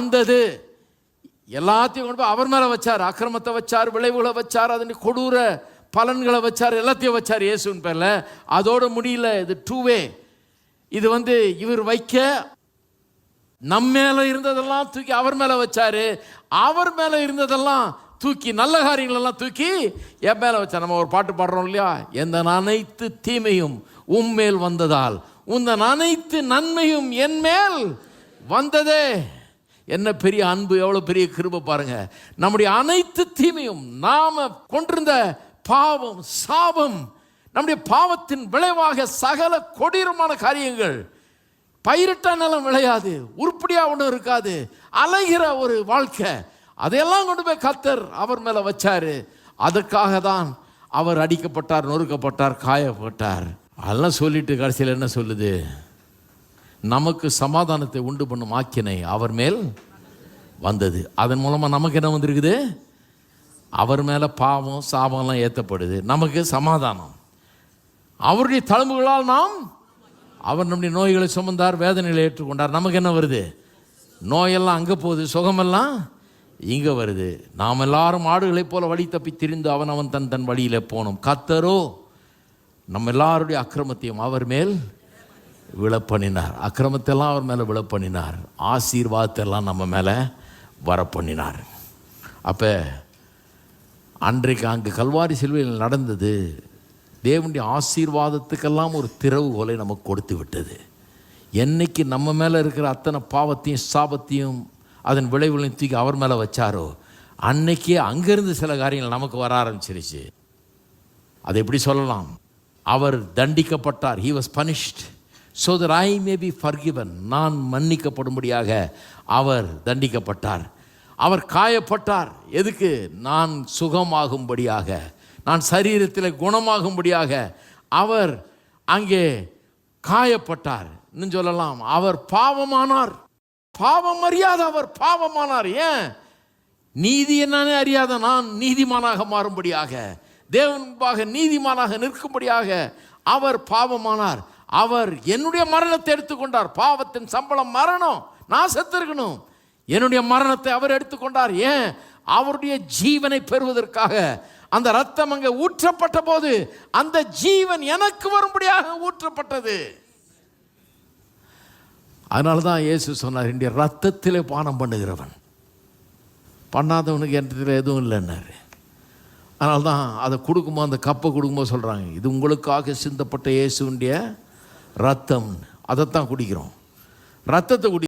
வந்தது. எல்லாத்தையும் கொண்டு போய் அவர் மேலே வச்சார் அக்கிரமத்தை வச்சார் விளைவுகளை வச்சார் அதன் கொடூர பலன்களை வச்சார் எல்லாத்தையும் வச்சார் இயேசுன்னு பேரில். அதோட முடியல இது டூவே இது வந்து இவர் வைக்க நம்ம மேலே இருந்ததெல்லாம் தூக்கி அவர் மேலே வச்சார். அவர் மேலே இருந்ததெல்லாம் தூக்கி நல்ல காரியங்களெல்லாம் தூக்கி என் மேலே வச்சார். நம்ம ஒரு பாட்டு பாடுறோம் இல்லையா? எந்த அனைத்து தீமையும் உன் மேல் வந்ததால் உந்தன் அனைத்து நன்மையும் என் மேல் வந்ததே. என்ன பெரிய அன்பு எவ்வளோ பெரிய கிருபை பாருங்க. நம்முடைய அனைத்து தீமையும் நாம கொண்டிருந்த பாவம் சாபம் நம்முடைய பாவத்தின் விளைவாக சகல கொடீரமான காரியங்கள் பயிரிட்ட நிலம் விளையாது உருப்படியா ஒன்றும் இருக்காது அலைகிற ஒரு வாழ்க்கை. அதையெல்லாம் கொண்டு போய் கத்தர் அவர் மேலே வச்சாரு. அதற்காக தான் அவர் அடிக்கப்பட்டார் நொறுக்கப்பட்டார் காயப்பட்டார். அதெல்லாம் சொல்லிட்டு கடைசியில் என்ன சொல்லுது? நமக்கு சமாதானத்தை உண்டு பண்ணும் ஆக்கினை அவர் மேல் வந்தது. அதன் மூலமாக நமக்கு என்ன வந்திருக்குது? அவர் மேலே பாவம் சாபம்லாம் ஏற்றப்படுது நமக்கு சமாதானம். அவருடைய தழும்புகளால் நாம் அவர் நம்முடைய நோய்களை சுமந்தார் வேதனைகளை ஏற்றுக்கொண்டார். நமக்கு என்ன வருது? நோயெல்லாம் அங்கே போகுது சுகமெல்லாம் இங்கே வருது. நாம் எல்லாரும் ஆடுகளைப் போல வழி தப்பி திரிந்து அவன் அவன் தன் தன் வழியில் போனோம். கத்தரோ நம்ம எல்லாருடைய அக்கிரமத்தையும் அவர் மேல் விழப்பண்ணினார். அக்கிரமத்தெல்லாம் அவர் மேலே விழப்பண்ணினார். ஆசீர்வாதத்தெல்லாம் நம்ம மேலே வரப்பண்ணினார். அப்போ அன்றைக்கு அங்கு கல்வாரி சிலுவையில் நடந்தது தேவனுடைய ஆசீர்வாதத்துக்கெல்லாம் ஒரு திறவுகோலை நமக்கு கொடுத்து விட்டது. என்னைக்கு நம்ம மேலே இருக்கிற அத்தனை பாவத்தையும் சாபத்தையும் அதன் விளைவுகளையும் தூக்கி அவர் மேலே வச்சாரோ அன்னைக்கே அங்கேருந்து சில காரியங்கள் நமக்கு வர ஆரம்பிச்சிருச்சு. அதை எப்படி சொல்லலாம்? அவர் தண்டிக்கப்பட்டார். He was punished so that I may be forgiven நான் மன்னிக்கப்படும்படியாக அவர் தண்டிக்கப்பட்டார். அவர் காயப்பட்டார். எதுக்கு? நான் சுகமாகும்படியாக நான் சரீரத்தில் குணமாகும்படியாக அவர் அங்கே காயப்பட்டார். இன்னும் சொல்லலாம் அவர் பாவமானார். பாவம் அறியாத அவர் பாவமானார். ஏன்? நீதி என்னன்னு அறியாத நான் நீதிமானாக மாறும்படியாக தேவன் முன்பாக நீதிமானாக நிற்கும்படியாக அவர் பாவமானார். அவர் என்னுடைய மரணத்தை எடுத்துக்கொண்டார். பாவத்தின் சம்பளம் மரணம். நான் செத்திருக்கணும். என்னுடைய மரணத்தை அவர் எடுத்துக்கொண்டார். ஏன்? அவருடைய ஜீவனை பெறுவதற்காக. அந்த ரத்தம் அங்கே ஊற்றப்பட்ட போது அந்த ஜீவன் எனக்கு வரும்படியாக ஊற்றப்பட்டது. அதனால தான் இயேசு சொன்னார் என்னுடைய ரத்தத்திலே பானம் பண்ணுகிறவன். பண்ணாதவனுக்கு என்ற எதுவும் இல்லைன்னாரு. அதனால தான் அதை கொடுக்கும்போது அந்த கப்பை கொடுக்கும்போது சொல்கிறாங்க இது உங்களுக்காக சிந்தப்பட்ட இயேசுடைய ரத்தம் அதைத்தான் குடிக்கிறோம். ரத்தத்தை குடி